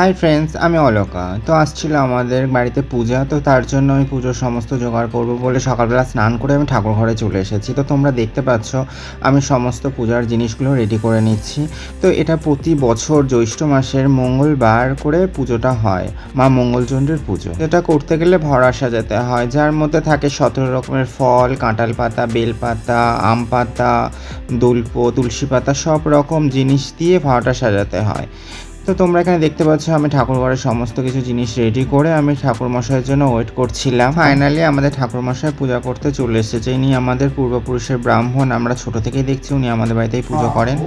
Hi friends আমি অলোকা। তো আসছিল আমাদের বাড়িতে পূজা, তো তার জন্য আমি পুজোর সমস্ত জোগাড় করব বলে সকালবেলা স্নান করে আমি ঠাকুর ঘরে চলে এসেছি। তো তোমরা দেখতে পাচ্ছ, আমি সমস্ত পূজার জিনিসগুলো রেডি করে নিচ্ছি। তো এটা প্রতি বছর জ্যৈষ্ঠ মাসের মঙ্গলবার করে পুজোটা হয়, মা মঙ্গলচণ্ডীর পুজো। এটা করতে গেলে ভরা সাজাতে হয়, যার মধ্যে থাকে সতেরো রকমের ফল, কাঁঠাল পাতা, বেল পাতা, আম পাতা, দুল্প, তুলসী পাতা, সব রকম জিনিস দিয়ে ভাড়াটা সাজাতে হয়। তো তোমরা এখানে দেখতে পাচ্ছ আমি ঠাকুর ঘরের সমস্ত কিছু জিনিস রেডি করে আমি ঠাকুর মশাইয়ের জন্য ওয়েট করছিলাম ফাইনালি আমাদের ঠাকুর মশাই পূজা করতে চলে এসেছে ইনি আমাদের পূর্বপুরুষের ব্রাহ্মণ আমরা ছোট থেকেই দেখছি উনি আমাদের বাড়িতেই পুজো করেন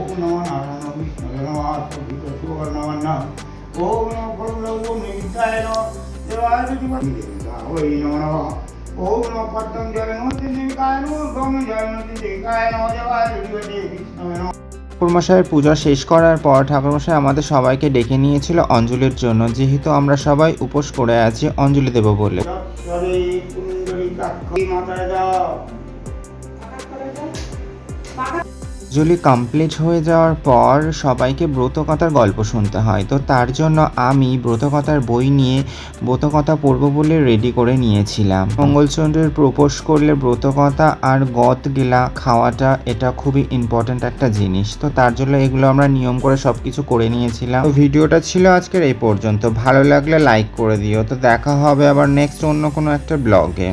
দেবায় ঠাকুরমশাইয়ের পূজা শেষ করার পর ঠাকুরমশাই আমাদের সবাইকে ডেকে নিয়েছিল অঞ্জলির জন্য। যেহেতু আমরা সবাই উপোস করে আছি, অঞ্জলি দেব বলে। তৎসরে অঞ্জলি কমপ্লিট হয়ে যাওয়ার পর সবাইকে ব্রতকথার গল্প শুনতে হয়। তো তার জন্য আমি ব্রতকথার বই নিয়ে ব্রতকথা পড়ব বলে রেডি করে নিয়েছিলাম। মঙ্গলচন্দ্রের প্রপোজ করলে ব্রতকথা আর গত গেলা খাওয়াটা এটা খুবই ইম্পর্ট্যান্ট একটা জিনিস। তো তার জন্য এগুলো আমরা নিয়ম করে সব কিছু করে নিয়েছিলাম। তো ভিডিওটা ছিল আজকের এই পর্যন্ত। ভালো লাগলে লাইক করে দিও। তো দেখা হবে আবার নেক্সট অন্য কোনো একটা ব্লগে